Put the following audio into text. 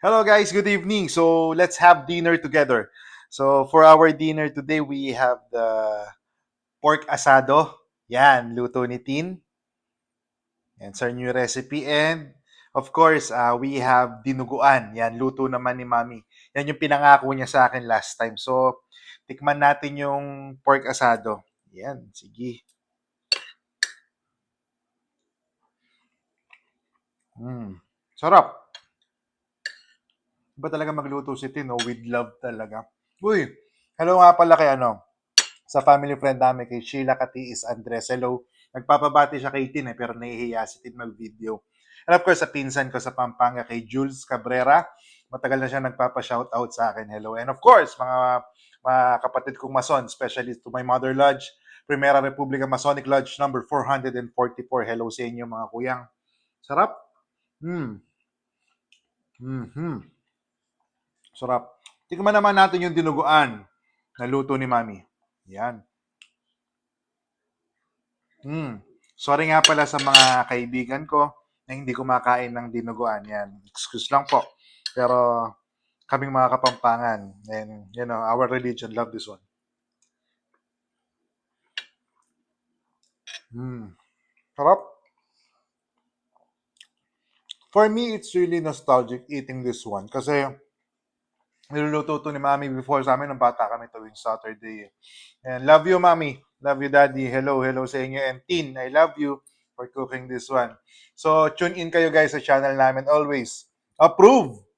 Hello guys, good evening. So let's have dinner together. So for our dinner today, we have the pork asado. Yan, luto ni Tin. Yan, sa new recipe. And of course, uh, we have dinuguan. Yan, luto naman ni Mami. Yan yung pinangako niya sa akin last time. So, tikman natin yung pork asado. Yan, sige. Mm, sarap. Iba talaga magluto si Tin, no? With love talaga. Uy, hello nga pala kay ano, sa family friend namin, kay Sheila Katiis Andres. Hello. Nagpapabati siya kay Tin, eh, pero nahihiya si Tin mag-video. And of course, sa pinsan ko sa Pampanga, kay Jules Cabrera. Matagal na siya nagpapa-shoutout sa akin. Hello. And of course, mga, mga kapatid kong Mason, especially to my mother lodge, Primera Republica Masonic Lodge number 444. Hello sa inyo mga kuyang. Sarap. Hmm. Mhm. Sarap. Tikman naman natin yung dinuguan na luto ni Mami. Yan. Hmm. Sorry nga pala sa mga kaibigan ko na hindi kumakain ng dinuguan. Yan. Excuse lang po. Pero kaming mga kapampangan and you know, our religion love this one. Hmm. Sarap. For me, it's really nostalgic eating this one kasi niluluto to ni Mami before sa amin nung bata kami tuwing Saturday. And love you, Mami. Love you, Daddy. Hello, hello sa inyo. And Tin, I love you for cooking this one. So, tune in kayo guys sa channel namin always. Approve!